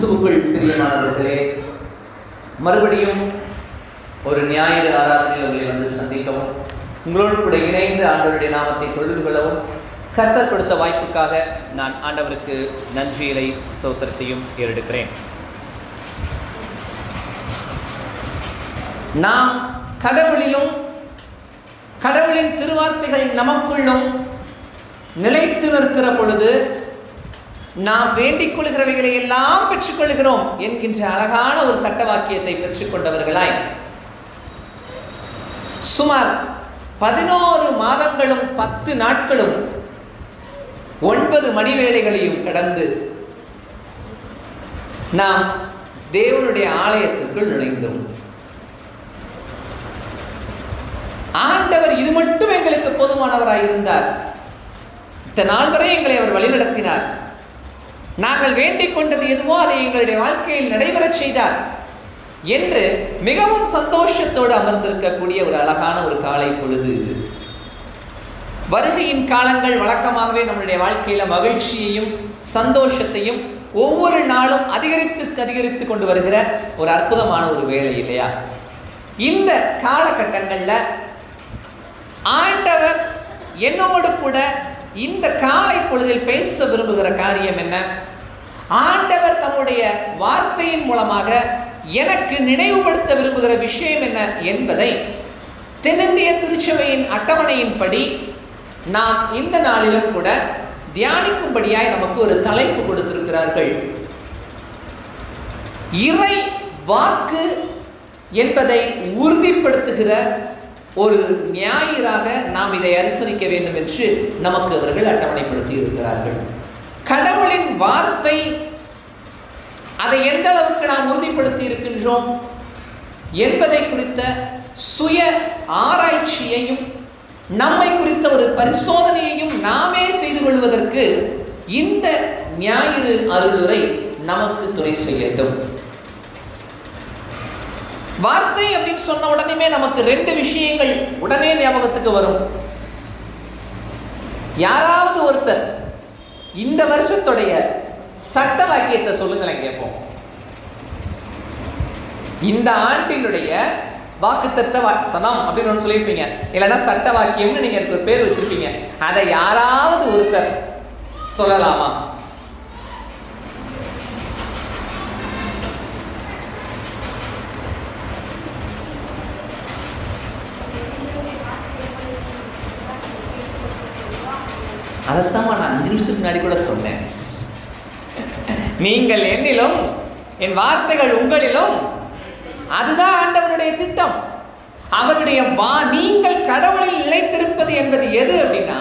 கிறிஸ்துவுக்குள் பிரியமானவர்களே மறுபடியும் ஒரு ஞாயிறு ஆராதனை உங்களை வந்து சந்திக்கவும் உங்களோடு கூட இணைந்து ஆண்டவருடைய நாமத்தை தொழுது கொள்ளவும் கர்த்தர் கொடுத்த வாய்ப்புக்காக நான் ஆண்டவருக்கு நன்றியலை ஸ்தோத்திரத்தையும் ஏறெடுக்கிறேன். நாம் கடவுளிலும் கடவுளின் திருவார்த்தைகள் நமக்குள்ளும் நிலைத்து நிற்கிற பொழுது நாம் வேண்டிக் கொள்கிறவைகளை எல்லாம் பெற்றுக்கொள்கிறோம் என்கின்ற அழகான ஒரு சட்ட வாக்கியத்தை பெற்றுக்கொண்டவர்களாய். சுமார் பதினோரு மாதங்களும் பத்து நாட்களும் ஒன்பது மணி வேளைகளையும் கடந்து நாம் தேவனுடைய ஆலயத்திற்குள் நுழைந்தோம். ஆண்டவர் இது மட்டும் எங்களுக்கு போதுமானவராய் இருந்தார் இத்தனை நாள் வரை எங்களை அவர் வழிநடத்தினார். நாங்கள் வேண்டிக் கொண்டது எதுவோ அதை எங்களுடைய வாழ்க்கையில் நடைபெறச் செய்தார் என்று மிகவும் சந்தோஷத்தோடு அமர்ந்திருக்கக்கூடிய ஒரு அழகான ஒரு காலை பொழுது இது. வருகையின் காலங்கள் வழக்கமாகவே நம்மளுடைய வாழ்க்கையில் மகிழ்ச்சியையும் சந்தோஷத்தையும் ஒவ்வொரு நாளும் அதிகரித்து அதிகரித்து கொண்டு வருகிற ஒரு அற்புதமான ஒரு வேலை இல்லையா? இந்த காலகட்டங்களில் ஆண்டவர் என்னோடு கூட இந்த காலை பொழுதில் பேச விரும்புகிற காரியம் என்ன? ஆண்டவர் தம்முடைய வார்த்தையின் மூலமாக எனக்கு நினைவுபடுத்த விரும்புகிற விஷயம் என்ன என்பதை தென்னிந்திய திருச்சபையின் அட்டவணையின்படி நாம் இந்த நாளிலும் கூட தியானிக்கும்படியாய் நமக்கு ஒரு தலைப்பு கொடுத்திருக்கிறார்கள். இறை வாக்கு என்பதை உறுதிப்படுத்துகிற ஒரு ஞாயிறாக நாம் இதை அனுசரிக்க வேண்டும் என்று நமக்கு அவர்கள் அட்டவணைப்படுத்தி இருக்கிறார்கள். கடவுளின் வார்த்தை அதை எந்த அளவுக்கு நாம் உறுதிப்படுத்தி இருக்கின்றோம் என்பதை குறித்த சுய ஆராய்ச்சியையும் நம்மை குறித்த ஒரு பரிசோதனையையும் நாமே செய்து கொள்வதற்கு இந்த ஞாயிறு அருளுரை நமக்கு துணை செய்யட்டும். வார்த்தை அப்படின்னு சொன்ன உடனே நமக்கு ரெண்டு விஷயங்கள் உடனே ஞாபகத்துக்கு வரும். யாராவது ஒருத்தர் இந்த வருஷத்துடைய சட்ட வாக்கியத்தை சொல்லுங்களேன் கேட்போம் இந்த ஆண்டினுடைய வாக்குத்தத்த சனம் அப்படின்னு ஒன்று சொல்லியிருப்பீங்க. இல்லைன்னா சட்ட வாக்கியம்னு நீங்கள் அதுக்கு ஒரு பேர் வச்சிருப்பீங்க. அதை யாராவது ஒருத்தர் சொல்லலாமா? அதைத்தான் நான் அஞ்சு நிமிஷத்துக்கு முன்னாடி கூட சொன்னேன். நீங்கள் என்னிலும் என் வார்த்தைகள் உங்களிலும் அதுதான் ஆண்டவருடைய திட்டம். அவருடைய வா நீங்கள் கடவுளில் நிலைத்திருப்பது என்பது எது அப்படின்னா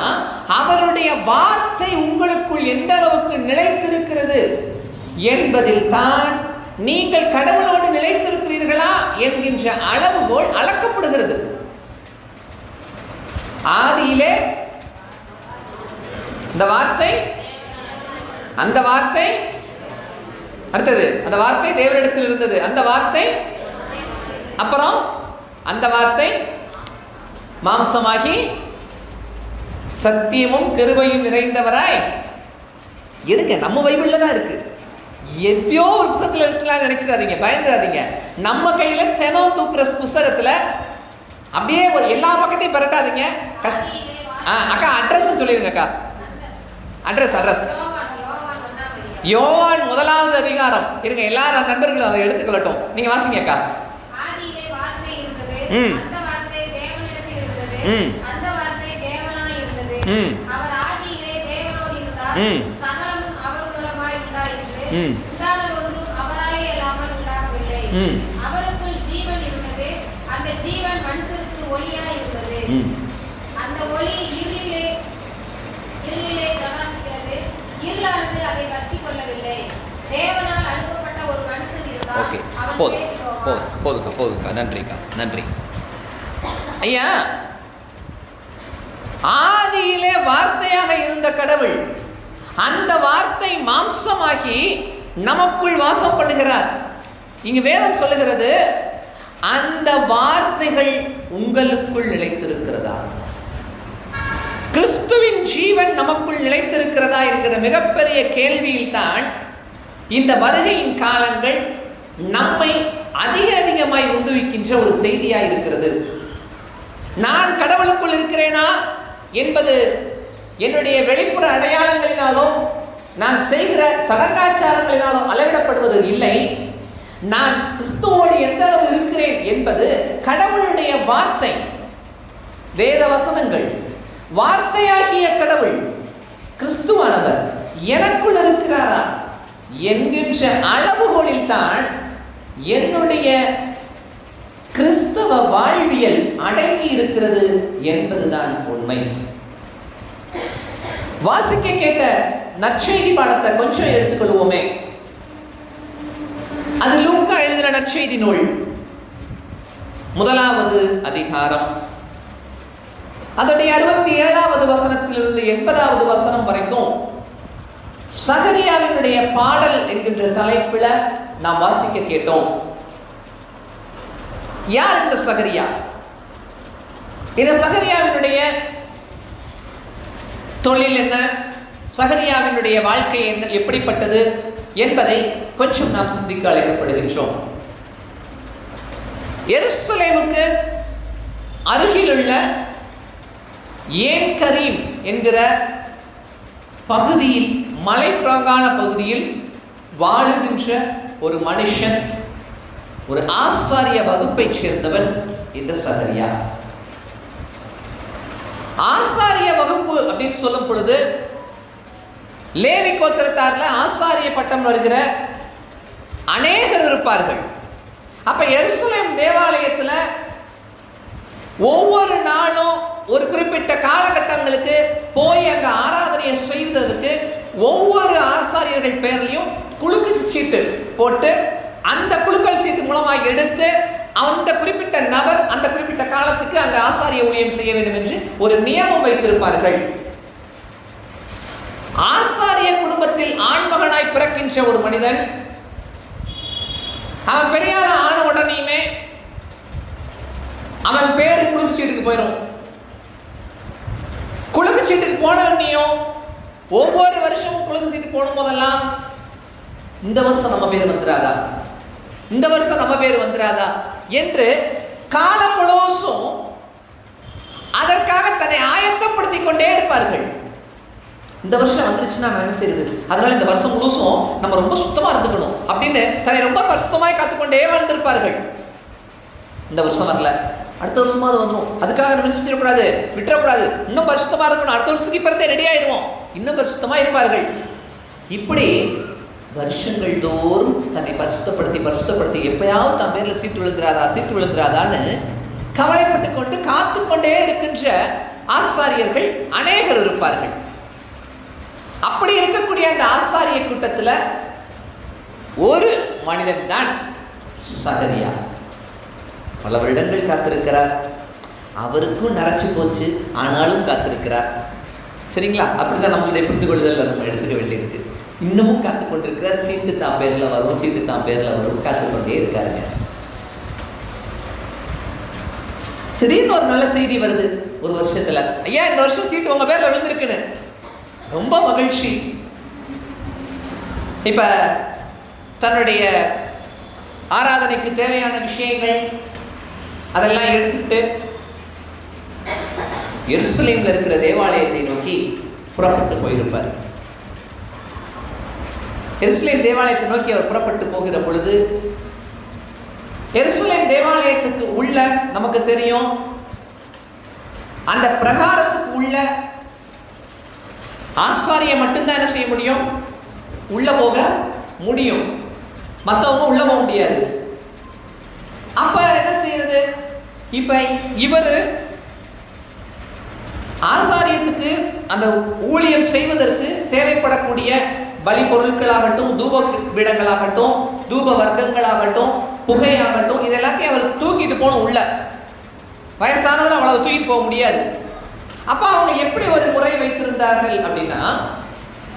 அவருடைய வார்த்தை உங்களுக்குள் எந்த அளவுக்கு நிலைத்திருக்கிறது என்பதில் தான் நீங்கள் கடவுளோடு நிலைத்திருக்கிறீர்களா என்கின்ற அளவுகோல் அளக்கப்படுகிறது. ஆதியிலே இந்த வார்த்தை அந்த வார்த்தை அடுத்தது அந்த வார்த்தை தேவனிடத்தில் இருந்தது. அந்த வார்த்தை அப்புறம் அந்த வார்த்தை மாம்சமாகி சத்தியமும் கருவையும் நிறைந்தவராய். எடுங்க நம்ம பைபிளில் தான் இருக்கு. எதையோ ஒரு புத்தகத்தில் இருக்கலாம் நினைச்சிடாதீங்க பயந்துடாதீங்க. நம்ம கையில் தினம் தூக்குற புஸ்தகத்தில் அப்படியே ஒரு எல்லா பக்கத்தையும் பரட்டாதீங்க. கஷ்ட ஆ அக்கா அட்ரஸ் சொல்லிடுங்க அக்கா. அட்ரஸ் அட்ரஸ் யோவான் முதலாவது அதிகாரம் இருங்க எல்லாரும் நண்பர்களும் அதை எடுத்துக்கொள்ளட்டும் நீங்க வாசிங்க அக்கா ம். ம். ம். ம். ம். உண்டாகவில்லை ம். அவருக்குள் ஜீவன் இருந்தது அந்த ஜீவன் மனுஷருக்கு ஒளியாய் இருந்தது ம். அந்த ஒளி இருளிலே இருளிலே பிரகாசிக்கிறது இருளானது அதை பற்றிக் கொள்ளவில்லை தேவனால் அனுப்பப்பட்ட ஒரு மனுஷன் இருந்தார் ஓகே. போதும். போதும். போதுக்கா போதுக்கா நன்றிக்கா. நன்றி. ஐயா! ஆதியிலே வார்த்தையாக இருந்த கடவுள் அந்த வார்த்தை மாம்சமாகி நமக்குள் வாசம் பண்ணுகிறார் இங்கு வேதம் சொல்லுகிறது அந்த வார்த்தைகள் உங்களுக்குள் நிலைத்திருக்கிறதா? கிறிஸ்துவின் ஜீவன் நமக்குள் நிலைத்திருக்கிறதா என்கிற மிகப்பெரிய கேள்வியில் தான் இந்த வருகையின் காலங்கள் நம்மை அதிக அதிகமாய் உந்துவிக்கின்ற ஒரு செய்தியா இருக்கிறது நான் கடவுளுக்குள் இருக்கிறேனா என்பது என்னுடைய வெளிப்புற அடையாளங்களினாலும் நான் செய்கிற சடங்காச்சாரங்களினாலும் அளவிடப்படுவது இல்லை. நான் கிறிஸ்துவோடு எந்த அளவு இருக்கிறேன் என்பது கடவுளுடைய வார்த்தை வேத வசனங்கள் வார்த்தையாகிய கடவுள் கிறிஸ்துவானவர் எனக்குள் இருக்கிறாரா? என்கின்ற அளவுகோலில் தான் என்னுடைய கிறிஸ்தவ வாழ்வியல் அடங்கி இருக்கிறது என்பதுதான் உண்மை. வாசிக்க கேட்ட நற்செய்தி பாடத்தை கொஞ்சம் எடுத்துக்கொள்வோமே. அது லூக்கா எழுதின நற்செய்தி நூல். முதலாவது அதிகாரம். அதனுடைய அறுபத்தி ஏழாவது வசனத்திலிருந்து எண்பதாவது வசனம் வரைக்கும் சகரியாவினுடைய பாடல் என்கின்ற தலைப்பில் நாம் வாசிக்க கேட்டோம். யார் இந்த சகரியா? இந்த சகரியாவினுடைய தொழில் என்ன? சகரியாவினுடைய வாழ்க்கை என்ன? எப்படிப்பட்டது என்பதை கொஞ்சம் நாம் சிந்திக்க அழைக்கப்படுகின்றோம். எருசலேமுக்கு அருகிலுள்ள ஏன் கரீம் என்கிற பகுதியில் மலைப்பிராங்கான பகுதியில் வாழுகின்ற ஒரு மனுஷன் ஒரு ஆசாரிய வகுப்பைச் சேர்ந்தவன் இந்த சகரியா. ஆசாரிய வகுப்பு அப்படின்னு சொல்லும் பொழுது லேவி கோத்திரத்தார்ல ஆசாரிய பட்டம் வருகிற அநேகர் இருப்பார்கள். அப்ப எருசலேம் தேவாலயத்துல ஒவ்வொரு நாளும் ஒரு குறிப்பிட்ட காலகட்டங்களுக்கு போய் அங்க ஆராதனையை செய்வதற்கு ஒவ்வொரு ஆசாரியர்கள் பேர்லையும் குழுக்கள் சீட்டு போட்டு அந்த குழுக்கள் சீட்டு மூலமாக எடுத்து அந்த குறிப்பிட்ட நபர் அந்த குறிப்பிட்ட காலத்துக்கு அந்த ஆசாரிய ஊழியம் செய்ய வேண்டும் என்று ஒரு நியமம் வைத்திருப்பார்கள். ஆசாரிய குடும்பத்தில் ஆண்மகனாய் பிறக்கின்ற ஒரு மனிதன் அவன் பெரியாள ஆன உடனேயுமே அவன் பேரு குழுக்கு சீட்டுக்கு போயிடும் குழுக்கு சீட்டுக்கு போனோடனையும் ஒவ்வொரு வருஷமும் குழுக்கு சீட்டு போடும் போதெல்லாம் இந்த வருஷம் நம்ம பேர் வந்துடாதா இந்த வருஷம் நம்ம பேர் வந்துடாதா என்று காலம் முழுவதும் அதற்காக தன்னை ஆயத்தப்படுத்திக் கொண்டே இருப்பார்கள். இந்த வருஷம் வந்துருச்சுன்னா நான் என்ன செய்யுது அதனால இந்த வருஷம் முழுசும் நம்ம ரொம்ப சுத்தமாக இருந்துக்கணும் அப்படின்னு தன்னை ரொம்ப பரிசுத்தமாய் காத்துக்கொண்டே வாழ்ந்திருப்பார்கள். இந்த வருஷம் வரல. அடுத்த வருஷமாவது வந்துடும் அதுக்காக நம்ம என்ன செஞ்சிடக்கூடாது விட்டுறக்கூடாது. இன்னும் பரிசுத்தமாக இருக்கணும். அடுத்த வருஷத்துக்கு இப்போ ரெடி ஆயிடுவோம். இன்னும் பரிசுத்தமாக இருப்பார்கள். இப்படி வருஷங்கள் தோறும் தன்னை பரிசுத்தப்படுத்தி பரிசுத்தப்படுத்தி எப்பயாவது தன் பேரில் சீட்டு விழுந்துராதா சீட்டு விழுந்துராதான்னு கவலைப்பட்டு கொண்டு காத்து கொண்டே இருக்கின்ற ஆசாரியர்கள் அநேகர் இருப்பார்கள். அப்படி இருக்கக்கூடிய அந்த ஆசாரிய கூட்டத்தில் ஒரு மனிதன் தான் சகரியா. பல வருடங்கள் காத்திருக்கிறார். அவருக்கும் நரைச்சி போச்சு ஆனாலும் காத்திருக்கிறார். சரிங்களா? அப்படிதான் நம்மளுடைய புரிந்து கொள்ளுதல் நம்ம எடுத்துக்க வேண்டியிருக்கு. இன்னமும் காத்து கொண்டிருக்கிறார். சீட்டு தான் பேரில் வரும் சீட்டு தான் பேரில் வரும். காத்து கொண்டே இருக்காருங்க. திடீர்னு ஒரு நல்ல செய்தி வருது ஒரு வருஷத்துல. ஐயா இந்த வருஷம் சீட்டு உங்க பேர்ல விழுந்திருக்குன்னு. ரொம்ப மகிழ்ச்சி. இப்ப தன்னுடைய ஆராதனைக்கு தேவையான விஷயங்கள் அதெல்லாம் எடுத்துக்கிட்டு எருசலேம்ல இருக்கிற தேவாலயத்தை நோக்கி புறப்பட்டு போயிருப்பார். எருசலேம் தேவாலயத்தை நோக்கி அவர் புறப்பட்டு போகிற பொழுது எருசலேம் தேவாலயத்துக்கு உள்ள நமக்கு தெரியும் அந்த பிரகாரத்துக்கு உள்ள ஆசாரியை மட்டும்தான் என்ன செய்ய முடியும்? உள்ள போக முடியும். மற்றவங்க உள்ள போக முடியாது. அப்ப என்ன செய்யறது? இப்போ இவர் ஆசாரியத்துக்கு அந்த ஊழியம் செய்வதற்கு தேவைப்படக்கூடிய பலி பொருட்களாகட்டும் தூப விடங்களாகட்டும் தூப வர்க்கங்களாகட்டும் புகையாகட்டும் இது எல்லாத்தையும் அவர் தூக்கிட்டு போகணும் உள்ள. வயசானவர் அவ்வளவு தூக்கிட்டு போக முடியாது. அப்போ அவங்க எப்படி ஒரு முறை வைத்திருந்தார்கள் அப்படின்னா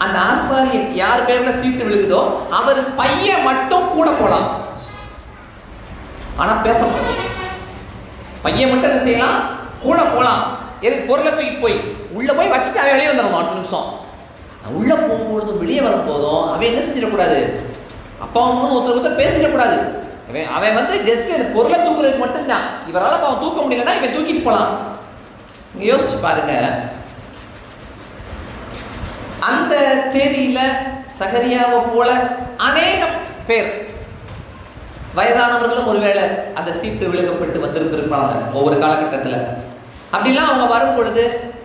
அந்த ஆசாரியன் யார் பேர்ல சீட்டு விழுகுதோ அவர் பையன் மட்டும் கூட போலாம். ஆனா பேச முடியாது பையன் மட்டும் என்ன செய்யலாம்? கூட போகலாம் எதுக்கு? பொருளை தூக்கிட்டு போய் உள்ளே போய் வச்சுட்டு அவன் வெளியே வந்துடணும். அடுத்த நிமிஷம். உள்ளே உள்ள போகும்பொழுதும் வெளியே வரும்போதும் அவன் என்ன செஞ்சிடக்கூடாது? அப்பா அம்மாவும் ஒருத்தர் ஒருத்தர் பேசிடக்கூடாது. அவன் அவன் வந்து ஜஸ்ட் அந்த பொருளை தூக்குறதுக்கு மட்டும்தான். இவரால் அவன் தூக்க முடியலன்னா இவன் தூக்கிட்டு போகலாம் நீங்கள் யோசிச்சு பாருங்க. அந்த தேதியில் சகரியாவை போல அநேகம் பேர் வயதானவர்களும் ஒருவேளை அந்த சீட்டு விழுகப்பட்டு வந்திருந்திருப்பாங்க ஒவ்வொரு காலகட்டத்தில். அப்படிலாம் அவங்க வரும் பொழுது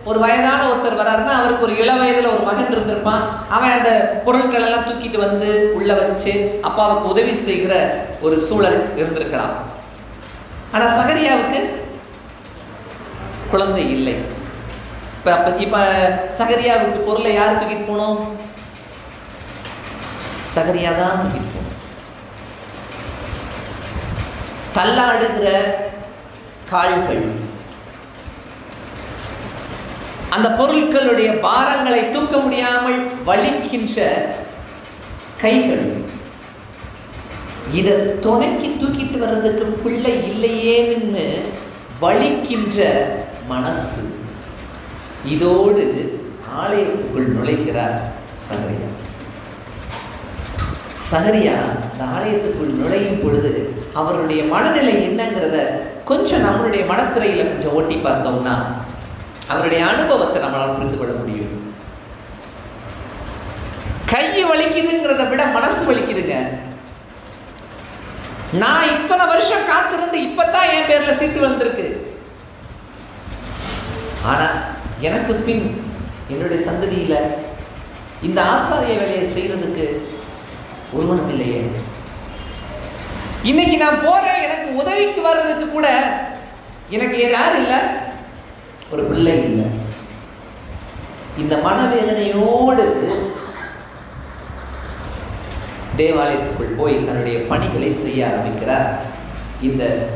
ஒரு வயதான ஒருத்தர் வராருன்னா அவருக்கு ஒரு இள வயதில் ஒரு மகன் இருந்திருப்பான். அவன் அந்த பொருட்கள் எல்லாம் தூக்கிட்டு வந்து உள்ள வச்சு அப்பாவுக்கு உதவி செய்கிற ஒரு சூழல் இருந்திருக்கலாம். ஆனால் சகரியாவுக்கு குழந்தை இல்லை. இப்போ அப்போ இப்போ சகரியாவுக்கு பொருளை யார் தூக்கிட்டு போனோம்? சகரியா தான் தூக்கிட்டு போனோம். தள்ளாடுகிற கால்கள். அந்த பொருட்களுடைய பாரங்களை தூக்க முடியாமல் வலிக்கின்ற கைகள். இதை துணைக்கி தூக்கிட்டு வர்றதுக்கு பிள்ளை இல்லையேன்னு வலிக்கின்ற மனசு. இதோடு ஆலயத்துக்குள் நுழைகிறார் சகரியா சகரியா அந்த ஆலயத்துக்குள் நுழையும் பொழுது அவருடைய மனநிலை என்னங்கிறத கொஞ்சம் நம்மளுடைய மனத்துறையில் கொஞ்சம் ஓட்டி பார்த்தோம்னா அவருடைய அனுபவத்தை நம்மளால் புரிந்து கொள்ள முடியும். கை வலிக்குதுங்கிறத விட மனசு வலிக்குதுங்க. நான் இத்தனை வருஷம் காத்திருந்து இப்பதான் என் பேர்ல சீட்டு வந்திருக்கு ஆனா எனக்கு பின் என்னுடைய சந்ததியில இந்த ஆசாரிய வேலையை செய்யறதுக்கு ஒருவனும் இல்லையே இன்னைக்கு நான் போறேன் எனக்கு உதவிக்கு வர்றதுக்கு கூட எனக்கு யார் இல்லை? ஒரு பிள்ளை இல்லை. இந்த மனவேதனையோடு தேவாலயத்துக்குள் போய் தன்னுடைய பணிகளை செய்ய ஆரம்பிக்கிறார் இந்த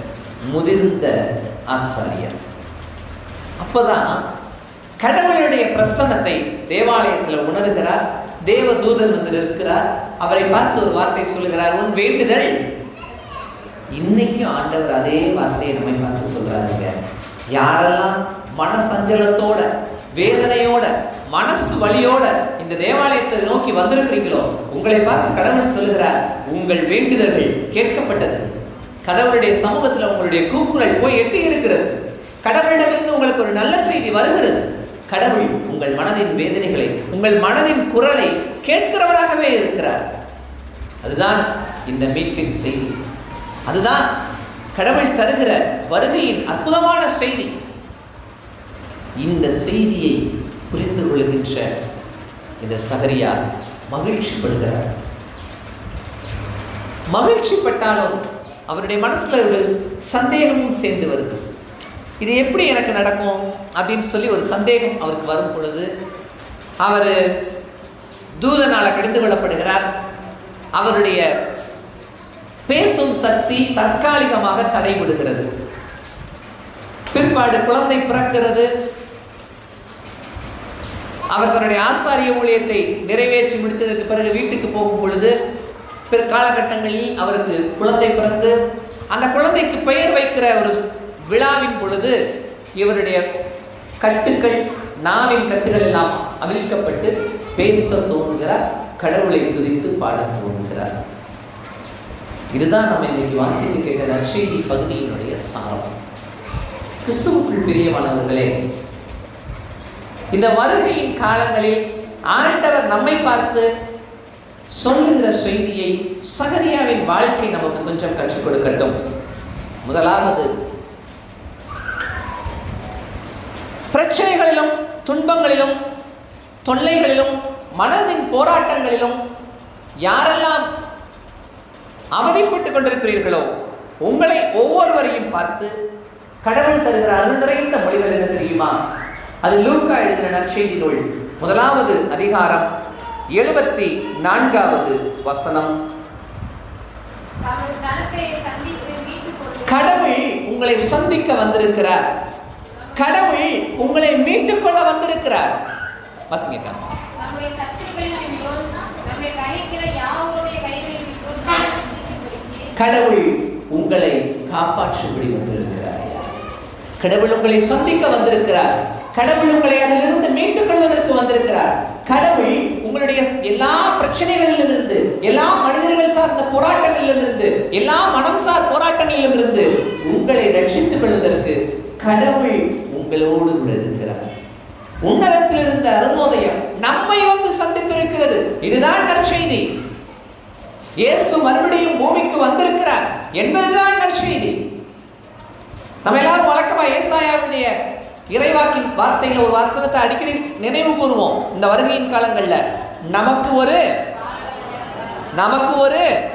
முதிர்ந்த ஆசாரியர். அப்பதான் கடவுளுடைய பிரசன்னத்தை தேவாலயத்தில் உணர்கிறார். தேவதூதன் வந்து நிற்கிறார். அவரை பார்த்து ஒரு வார்த்தை சொல்லுகிறார். உன் வேண்டுதல் இன்னைக்கும் ஆண்டவர் அதே வார்த்தையை நம்மை பார்த்து சொல்றாருங்க. யாரெல்லாம் மனசஞ்சலத்தோட வேதனையோட மனசு வழியோட இந்த தேவாலயத்தை நோக்கி வந்திருக்கிறீங்களோ உங்களை பார்த்து கடவுள் சொல்லுகிறார் உங்கள் வேண்டுதல்கள் கேட்கப்பட்டது. கடவுளுடைய சமூகத்தில் உங்களுடைய கூக்குரல் போய் எட்டி இருக்கிறது. கடவுளிடமிருந்து உங்களுக்கு ஒரு நல்ல செய்தி வருகிறது. கடவுள் உங்கள் மனதின் வேதனைகளை உங்கள் மனதின் குரலை கேட்கிறவராகவே இருக்கிறார். அதுதான் இந்த மீட்பின் செய்தி. அதுதான் கடவுள் தருகிற வருகையின் அற்புதமான செய்தி. இந்த செய்தியை புரிந்து கொள்கின்ற இந்த சகரியா மகிழ்ச்சிப்படுகிறார். மகிழ்ச்சிப்பட்டாலும் அவருடைய மனசில் ஒரு சந்தேகமும் சேர்ந்து வருது. இது எப்படி எனக்கு நடக்கும்? அப்படின்னு சொல்லி ஒரு சந்தேகம் அவருக்கு வரும் பொழுது அவர் தூதனால் கடிந்து கொள்ளப்படுகிறார். அவருடைய பேசும் சக்தி தற்காலிகமாக தடைபடுகிறது பிற்பாடு குழந்தை பிறக்கிறது. அவர் தன்னுடைய ஆசாரிய ஊழியத்தை நிறைவேற்றி முடித்ததற்கு பிறகு வீட்டுக்கு போகும் பொழுது பிற்காலகட்டங்களில் அவருக்கு குழந்தை பிறந்து அந்த குழந்தைக்கு பெயர் வைக்கிற ஒரு விழாவின் பொழுது இவருடைய கட்டுக்கள் நாவின் கட்டுகள் எல்லாம் அவிழ்க்கப்பட்டு பேச தோன்றுகிறார் கடவுளை துதித்து பாட தோணுகிறார் இதுதான் நம்ம இன்னைக்கு வாசித்து கேட்ட நற்செய்தி பகுதியினுடைய சாரம். கிறிஸ்துவுக்குள் பிரியமானவர்களே இந்த வருகையின் காலங்களில் ஆண்டவர் நம்மை பார்த்து சொல்லுகிற செய்தியை சகரியாவின் வாழ்க்கை நமக்கு கொஞ்சம் கற்றுக் கொடுக்கட்டும். முதலாவது பிரச்சனைகளிலும் துன்பங்களிலும் தொல்லைகளிலும் மனதின் போராட்டங்களிலும் யாரெல்லாம் அவதிப்பட்டு கொண்டிருக்கிறீர்களோ உங்களை ஒவ்வொருவரையும் பார்த்து கடவுள் தருகிற அருள் நிறைந்த மொழிகள் என்ன தெரியுமா? அது லூக்கா எழுதின நற்செய்தி நூல். முதலாவது அதிகாரம் எழுபத்தி நான்காவது வசனம். கடவுள் உங்களை சந்திக்க வந்திருக்கிறார். கடவுள் உங்களை வந்திருக்கிறார். கைகளில் நின்றோம். நம்மை ரட்சிக்கும்படிக்கு கடவுள் உங்களை காப்பாற்றும்படி வந்திருக்கிறார். கடவுள் உங்களை சந்திக்க வந்திருக்கிறார். கடவுள் உங்களை அதிலிருந்து மீட்டுக் கொள்வதற்கு வந்திருக்கிறார். கடவுள் உங்களுடைய எல்லா பிரச்சனைகளிலிருந்து எல்லா மனிதர்கள் சார்ந்த போராட்டங்களிலிருந்து எல்லா மனம் சார் போராட்டங்களிலிருந்து உங்களை ரட்சித்துக் கொள்வதற்கு கடவுள் உங்களோடு கூட இருக்கிறார். உன்னதத்தில் இருந்த அருணோதயம் நம்மை வந்து சந்தித்திருக்கிறது. இதுதான் நற்செய்தி. இயேசு மறுபடியும் பூமிக்கு வந்திருக்கிறார். என்பதுதான் நற்செய்தி. நம்ம எல்லாரும் வழக்கமா ஏசாயாவுடைய இறைவாக்கின் வார்த்தையில ஒரு வாசனத்தை அடிக்கடி நினைவு கூறுவோம். இந்த வருகையின் காலங்கள்ல நமக்கு ஒரு நமக்கு ஒரு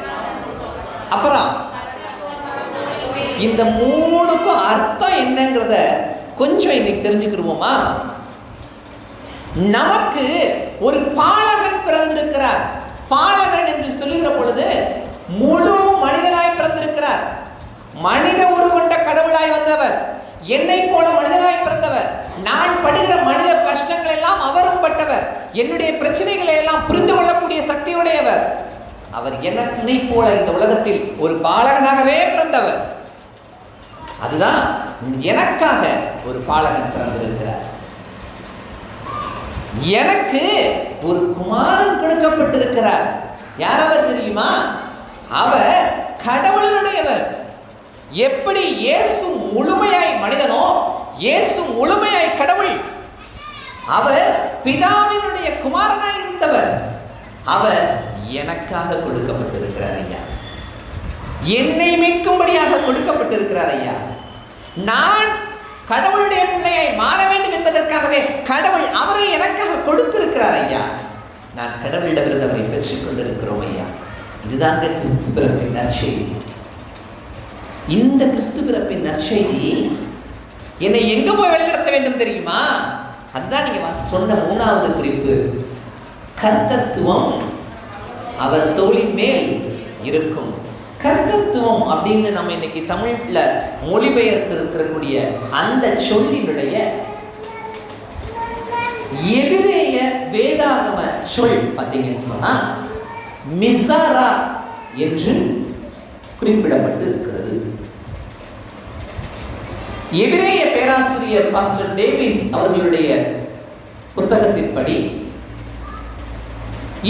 அப்புறம் இந்த மூணுக்கும் அர்த்தம் என்னங்கிறத கொஞ்சம் இன்னைக்கு தெரிஞ்சுக்கிருவோமா நமக்கு ஒரு பாலகன் பிறந்திருக்கிறார். பாலகன் என்று சொல்லுகிற பொழுது முழு மனிதனாய் பிறந்திருக்கிறார். மனித உருவொண்ட கடவுளாய் வந்தவர். என்னை போல மனிதனாய் பிறந்தவர். நான் படுகிற மனித கஷ்டங்கள் எல்லாம் அவரும் பட்டவர். என்னுடைய பிரச்சனைகளை எல்லாம் புரிந்து கொள்ளக்கூடிய சக்தியுடையவர். அவர் என்னை போல இந்த உலகத்தில் ஒரு பாலகனாகவே பிறந்தவர். அதுதான் எனக்காக ஒரு பாலகன் பிறந்திருக்கிறார். எனக்கு ஒரு குமாரன் கொடுக்கப்பட்டிருக்கிறார். யார் அவர் தெரியுமா? அவர் கடவுளினுடையவர். எப்படி இயேசு முழுமையாய் மனிதனோ இயேசு முழுமையாய் கடவுள். அவர் பிதாவினுடைய குமாரனாய் இருந்தவர். அவர் எனக்காக கொடுக்கப்பட்டிருக்கிறார் ஐயா. என்னை மீட்கும்படியாக கொடுக்கப்பட்டிருக்கிறார் ஐயா. நான் கடவுளுடைய பிள்ளையை மாற வேண்டும் என்பதற்காகவே கடவுள் அவரை எனக்காக கொடுத்திருக்கிறார் ஐயா. நான் கடவுளிடமிருந்து அவரை பெற்றுக் கொண்டிருக்கிறோம் ஐயா. இதுதாங்க கிறிஸ்து பிறப்பின் நற்செய்தி. இந்த கிறிஸ்து பிறப்பின் நற்செய்தி என்னை எங்க போய் வழிநடத்த வேண்டும் தெரியுமா? அதுதான் நீங்க சொன்ன மூணாவது குறிப்பு. கர்த்தத்துவம் அவர் தோளின் மேல் இருக்கும். கர்த்தத்துவம் அப்படின்னு நம்ம இன்னைக்கு தமிழ்ல மொழிபெயர்த்து இருக்கக்கூடிய அந்த சொல்லினுடைய எபிரேய வேதாகம சொல் பார்த்தீங்கன்னு சொன்னா மிசாரா என்று குறிப்பிடப்பட்டு இருக்கிறது எபிரேய பேராசிரியர் பாஸ்டர் டேவிஸ் அவர்களுடைய புத்தகத்தின்படி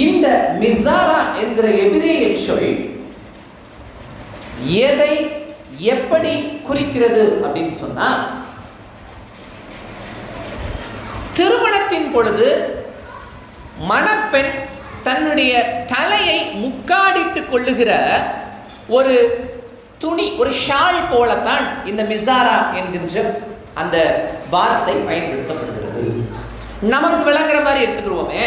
இந்த மிசாரா என்கிற எபிரேய சொல் எதை எப்படி குறிக்கிறது அப்படின்னு சொன்னா திருமணத்தின் பொழுது மணப்பெண் தன்னுடைய தலையை முக்காடிட்டு கொள்ளுகிற ஒரு துணி ஒரு ஷால் போலத்தான் இந்த மிசாரா என்கின்ற அந்த வார்த்தை பயன்படுத்தப்படுகிறது. நமக்கு விளங்குற மாதிரி எடுத்துக்கிடுவோமே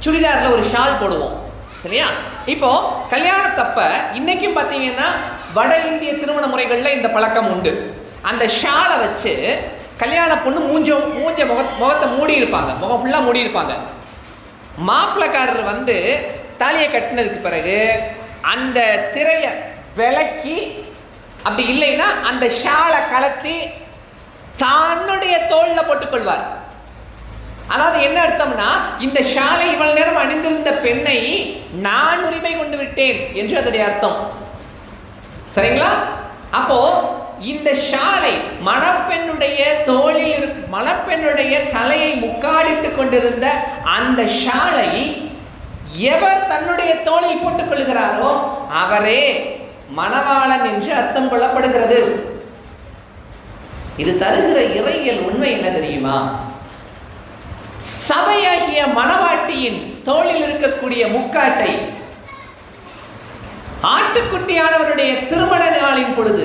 சுடிதாரில் ஒரு ஷால் போடுவோம். சரியா? இப்போ கல்யாணத்தப்ப இன்னைக்கும் பார்த்தீங்கன்னா வட இந்திய திருமண முறைகளில் இந்த பழக்கம் உண்டு. அந்த ஷாலை வச்சு கல்யாண பொண்ணு மூஞ்ச மூஞ்ச முக முகத்தை மூடி இருப்பாங்க. முகம் ஃபுல்லாக மூடி இருப்பாங்க. மாப்பிள்ளைக்காரர் வந்து தாலியை கட்டினதுக்கு பிறகு அந்த திரையை விலக்கி அப்படி இல்லைன்னா அந்த ஷாலை கலத்தி தன்னுடைய தோளில் போட்டுக்கொள்வார். அதாவது என்ன அர்த்தம்னா இந்த ஷாலை இவ்வளவு நேரம் அணிந்திருந்த பெண்ணை நான் உரிமை கொண்டு விட்டேன் என்று அதனுடைய அர்த்தம். சரிங்களா? அப்போ இந்த ஷாலை மணப்பெண்ணுடைய தோளில் இரு மணப்பெண்ணுடைய தலையை முக்காடிட்டு கொண்டிருந்த அந்த ஷாலை எவர் தன்னுடைய தோளில் போட்டுக்கொள்கிறாரோ அவரே மணவாளன் என்று அர்த்தம் கொள்ளப்படுகிறது. இது தருகிற இறையியல் உண்மை என்ன தெரியுமா? சபையாகிய மணவாட்டியின் தோளில் இருக்கக்கூடிய முக்காட்டை ஆட்டுக்குட்டியானவருடைய திருமண நாளின் பொழுது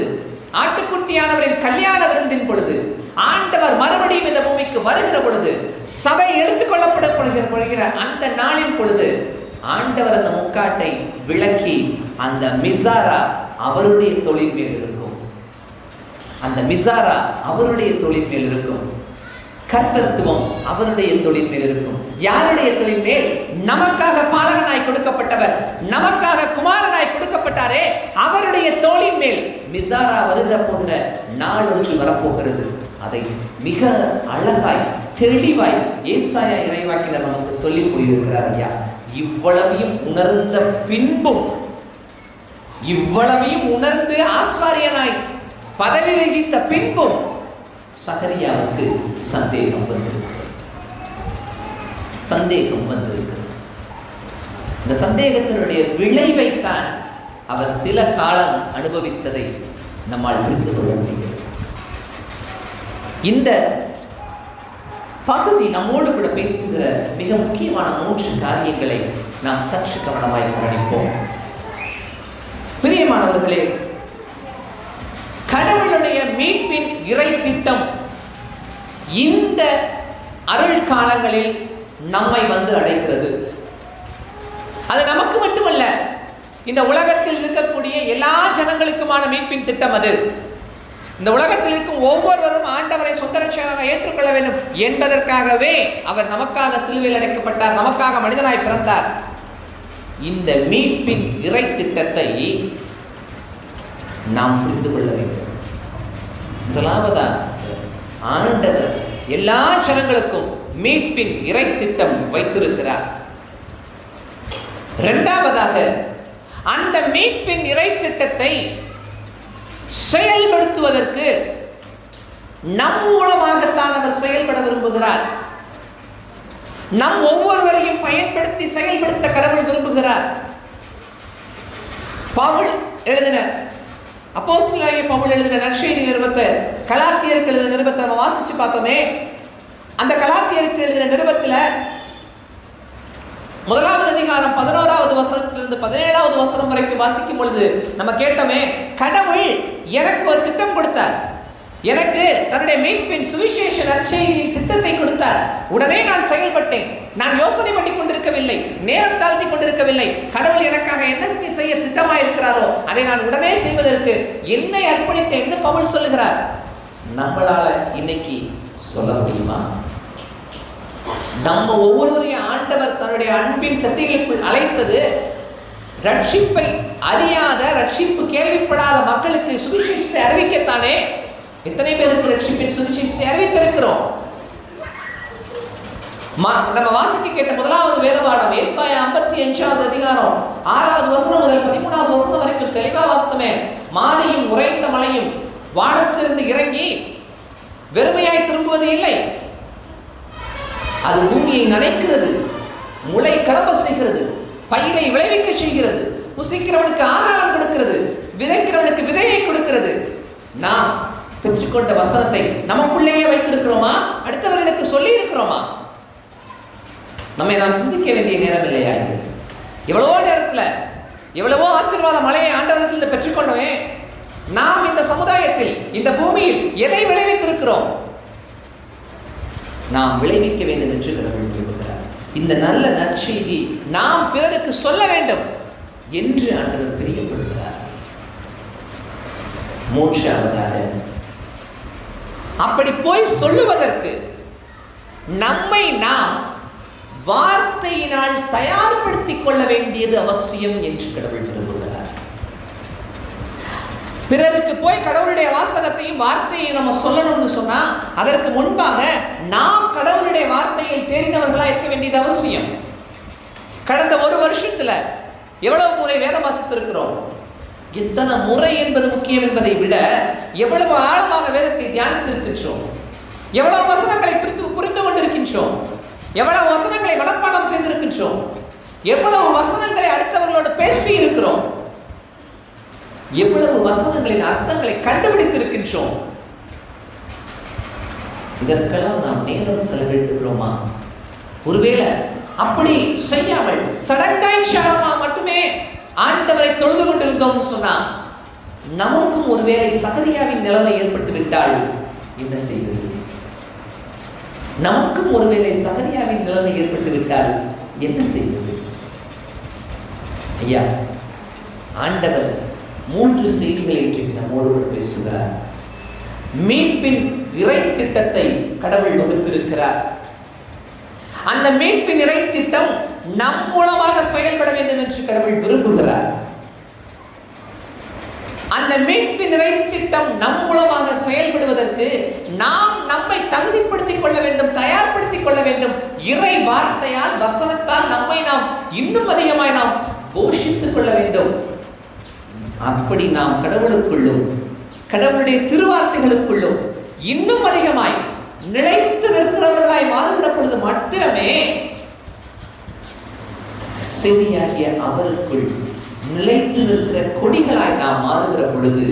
ஆட்டுக்குட்டியானவரின் கல்யாண விருந்தின் பொழுது ஆண்டவர் மறுபடியும் இந்த பூமிக்கு வருகிற பொழுது சபை எடுத்துக்கொள்ளப்படுகிற பொழுகிற அந்த நாளின் பொழுது ஆண்டவர் அந்த முக்காட்டை விளக்கி அந்த மிசாரா அவருடைய தொழில் மேல் இருக்கும். அந்த மிசாரா அவருடைய தொழில் மேல் இருக்கும். கர்த்தத்துவம் அவருடைய தொழில் மேல் இருக்கும். யாருடைய தொழில் மேல்? நமக்காக பாலகனாய் கொடுக்கப்பட்டவர். நமக்காக குமாரனாய் கொடுக்கப்பட்டாரே. அவருடைய தோளின் மேல். மிசாரா வருக போகிற நாள் ஒன்று வரப்போகிறது. அதை மிக அழகாய் தெளிவாய் ஏசாயா இறைவாக்கினர் நமக்கு சொல்லி போயிருக்கிறார் ஐயா. இவ்வளவையும் உணர்ந்த பின்பும் இவ்வளவையும் உணர்ந்து ஆசாரியனாய் பதவி வகித்த பின்பும் சகரியாவுக்கு சந்தேகம் வந்திருக்கிறது. சந்தேகம் வந்திருக்கிறது. இந்த சந்தேகத்தினுடைய விளைவைத்தான் அவர் சில காலம் அனுபவித்ததை நம்மால் புரிந்து கொள்ள முடிகிறது. இந்த பகுதி நம்மோடு கூட பேசுகிற மிக முக்கியமான மூன்று காரியங்களை நாம் சற்று கவனமாய் கவனிப்போம். பிரியமானவர்களே மனிதனுடைய மீட்பின் இறை திட்டம் இந்த அருள் காலங்களில் நம்மை வந்து அடைகிறது. அது நமக்கு மட்டுமல்ல இந்த உலகத்தில் இருக்கக்கூடிய எல்லா ஜனங்களுக்குமான மீட்பின் திட்டம் அது. இந்த உலகத்தில் இருக்கும் ஒவ்வொருவரும் ஆண்டவரை சொந்த ஏற்றுக்கொள்ள வேண்டும் என்பதற்காகவே அவர் நமக்காக சிலுவையில் அடைக்கப்பட்டார் நமக்காக மனிதனாய் பிறந்தார். இந்த மீட்பின் இறை திட்டத்தை நாம் புரிந்து கொள்ள வேண்டும். முதலாவதாக ஆண்டவர் எல்லா ஜனங்களுக்கும் மீட்பின் இறை திட்டம் வைத்திருக்கிறார். இரண்டாவதாக அந்த மீட்பின் இறை திட்டத்தை செயல்படுத்துவதற்கு நம் மூலமாகத்தான் அவர் செயல்பட விரும்புகிறார். நம் ஒவ்வொருவரையும் பயன்படுத்தி செயல்படுத்த கடவுள் விரும்புகிறார். பவுல் எழுதின அப்போஸ்தலனாகிய பவுல் எழுதின நற்செய்தி நிறுவத்தை கலாத்தியருக்கு எழுதின நிறுவத்தை நம்ம வாசிச்சு பார்த்தோமே. அந்த கலாத்தியருக்கு எழுதின நிறுவத்தில் முதலாவது அதிகாரம் பதினோராவது வசனத்திலிருந்து பதினேழாவது வசனம் வரைக்கும் வாசிக்கும் பொழுது நம்ம கேட்டோமே கடவுள் எனக்கு ஒரு திட்டம் கொடுத்தார். எனக்கு தன்னுடைய மீட்பின் சுவிசேஷ நற்செய்தியின் திட்டத்தை கொடுத்தார். உடனே நான் செயல்பட்டேன். நான் யோசனை பண்ணி கொண்டிருக்கவில்லை. நேரம் தாழ்த்தி கொண்டிருக்கவில்லை. கடவுள் எனக்காக என்ன செய்ய திட்டமாக இருக்கிறாரோ அதை நான் உடனே செய்வதற்கு என்னை அர்ப்பணித்த என்று பவுல் சொல்லுகிறார். நம்மளால இன்னைக்கு சொல்ல முடியுமா? நம்ம ஒவ்வொருவரையும் ஆண்டவர் தன்னுடைய அன்பின் சக்திகளுக்குள் அழைத்தது ரட்சிப்பை அறியாத ரட்சிப்பு கேள்விப்படாத மக்களுக்கு சுவிசேஷத்தை அறிவிக்கத்தானே? எத்தனை பேருக்கு ரட்சிப்பின் சுவிசேஷத்தை அறிவித்திருக்கிறோம்? நம்ம வாசிக்க கேட்ட முதலாவது வேதபாடம் ஏசாய ஐம்பத்தி அஞ்சாவது அதிகாரம் ஆறாவது வசனம் முதல் பதிமூணாவது வசனம் வரைக்கும் தெளிவா வாஸ்தமே மாரியும் உறைந்த மலையும் வானத்திலிருந்து இறங்கி வெறுமையாய் திரும்புவது இல்லை. அது பூமியை நனைக்கிறது முளை கிளம்ப செய்கிறது பயிரை விளைவிக்க செய்கிறது புசிக்கிறவனுக்கு ஆகாரம் கொடுக்கிறது விதைக்கிறவனுக்கு விதையை கொடுக்கிறது. நாம் பெற்றுக்கொண்ட வசனத்தை நமக்குள்ளேயே வைத்திருக்கிறோமா? அடுத்தவர்களுக்கு சொல்லி இருக்கிறோமா நம்மை நாம் சிந்திக்க வேண்டிய நேரம் இல்லையா இது? எவ்வளவோ நேரத்தில் எவ்வளவோ ஆசீர்வாத மலையை ஆண்டவரத்தில் பெற்றுக்கொண்டோமே நாம் இந்த சமுதாயத்தில் இந்த பூமியில் எதை விளைவித்திருக்கிறோம்? நாம் விளைவிக்க வேண்டும் என்று கடவுள் விரும்புகிறார். இந்த நல்ல நற்செய்தி நாம் பிறருக்கு சொல்ல வேண்டும் என்று ஆண்டவர் பிரியப்படுகிறார். மூன்றாவதாக அப்படி போய் சொல்லுவதற்கு நம்மை நாம் வார்த்தையினால் தயார்படுத்திக் கொள்ள வேண்டியது அவசியம் என்று கடவுள் விரும்புகிறார். பிறருக்கு போய் கடவுளுடைய வாசகத்தையும் வார்த்தையை நம்ம சொல்லணும்னு சொன்னா அதற்கு முன்பாக நாம் கடவுளுடைய வார்த்தையில் தேறினவர்களா இருக்க வேண்டியது அவசியம். கடந்த ஒரு வருஷத்துல எவ்வளவு முறை வேதம் வாசித்திருக்கிறோம்? எத்தனை முறை என்பது முக்கியம் என்பதை விட எவ்வளவு ஆழமாக வேதத்தை தியானித்திருக்கின்றோம்? எவ்வளவு வசனங்களை புரிந்து புரிந்து கொண்டிருக்கின்றோம்? எவ்வளவு வசனங்களை மனப்பாடம் செய்திருக்கின்றோம்? எவ்வளவு வசனங்களை அடுத்தவர்களோடு பேசி இருக்கிறோம்? எவ்வளவு வசனங்களின் அர்த்தங்களை கண்டுபிடித்திருக்கின்றோம்? இதற்கெல்லாம் நாம் நேரம் செலவிட்டுகிறோமா ஒருவேளை அப்படி செய்யாமல் சடங்காய்ச்சாரமா மட்டுமே ஆண்டவரை தொழுது கொண்டிருந்தோம் சொன்னா நமக்கும் ஒருவேளை சகரியாவின் நிலைமை ஏற்பட்டு விட்டால் என்ன செய்வது? நமக்கும் ஒருவேளை சகரியாவின் நிலைமை ஏற்பட்டு விட்டால் என்ன செய்வது? ஐயா ஆண்டவர் மூன்று செய்திகளை இன்றைக்கு நம்மோடு கூட பேசுகிறார். மீட்பின் இறை திட்டத்தை கடவுள் வகுத்திருக்கிறார். அந்த மீட்பு நிறை திட்டம் நம் மூலமாக செயல்பட வேண்டும் என்று கடவுள் விரும்புகிறார். அந்த மீட்பு நிறை திட்டம் நம் மூலமாக செயல்படுவதற்கு நாம் நம்மை தகுதிப்படுத்திக் கொள்ள வேண்டும் தயார்படுத்திக் கொள்ள வேண்டும். இறை வார்த்தையால் வசனத்தால் நம்மை நாம் இன்னும் அதிகமாய் நாம் போஷித்துக் கொள்ள வேண்டும். அப்படி நாம் கடவுளுக்குள்ளும் கடவுளுடைய திருவார்த்தைகளுக்குள்ளும் இன்னும் அதிகமாய் நிலைத்து நிற்கிறவர்களாய் மாறுகிற பொழுது மாத்திரமே செவியாகிய அவருக்குள் நிலைத்து நிற்கிற கொடிகளாய் நாம் மாறுகிற பொழுது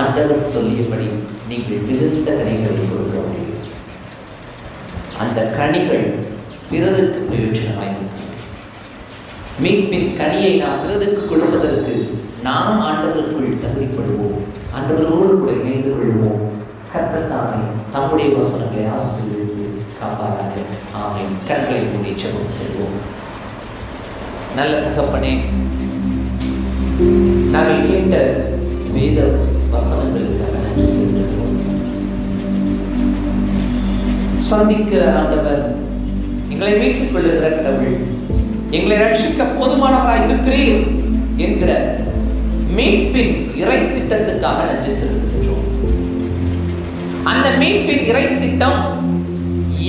ஆண்டவர் சொல்லியபடி நீங்கள் மிகுந்த கனிகளை கொடுக்க முடியும். அந்த கனிகள் பிறருக்கு பிரயோஜனமாயிருக்கும் மீட்பின் கனியை நாம் பிறருக்கு கொடுப்பதற்கு நாம் ஆண்டவருக்குள் தகுதிப்படுவோம். ஆண்டவரோடு கூட இணைந்து கொள்வோம். கர்த்தர் தாமே தம்முடைய வசனங்களை ஆசீர்வதித்து காப்பாராக. ஆமை கண்களை மூடி ஜெபம் செய்வோம். நல்ல தகப்பனே நாங்கள் கேட்ட வேத வசனங்களுக்காக நன்றி செய்திருக்கிறோம் சந்திக்கிற ஆண்டவர் எங்களை மீட்டுக் கொள்ளுகிற கடவுள் எங்களை ரட்சிக்க போதுமானவராக இருக்கிறீர் என்கிற மீட்பின் இறை திட்டத்துக்காக நன்றி செலுத்துகின்றோம் அந்த மீட்பின் இறை திட்டம்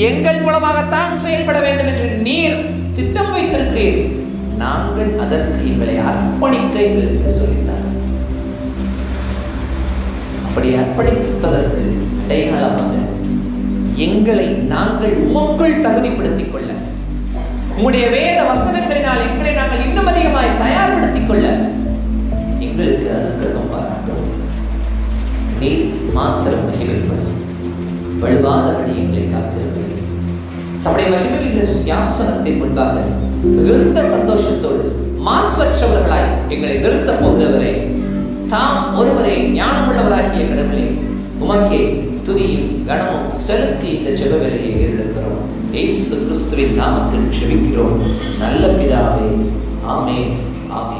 எங்கள் மூலமாகத்தான் செயல்பட வேண்டும் என்று நீர் திட்டம் வைத்திருக்கிறீர். நாங்கள் அதற்கு எங்களை அர்ப்பணிக்க எங்களுக்கு சொல்லித்தார். அப்படி அர்ப்பணிப்பதற்கு அடையாளமாக எங்களை நாங்கள் உமக்குள் தகுதிப்படுத்திக் கொள்ள உம்முடைய வேத வசனங்களினால் எங்களை நாங்கள் இன்னும் அதிகமாய் தயார்படுத்திக் கொள்ள எங்களுக்கு அனுக்கிரகம் பாராட்டும். நீர் மாத்திரம் மகிமைப்படும் வலுவாதபடி எங்களை காத்திருப்பேன் தம்முடைய இந்த யாசனத்தின் முன்பாக மிகுந்த சந்தோஷத்தோடு மாசற்றவர்களாய் எங்களை நிறுத்தப் போகிறவரே தாம் ஒருவரே ஞானமுள்ளவராகிய கடவுளே உமக்கே துதியும் கனமும் செலுத்தி இந்த ஜெப வேலையை ஏறெடுக்கிறோம். ஏசு கிறிஸ்துவின் நாமத்தில் ஜெபிக்கிறோம் நல்ல பிதாவே ஆமே ஆமே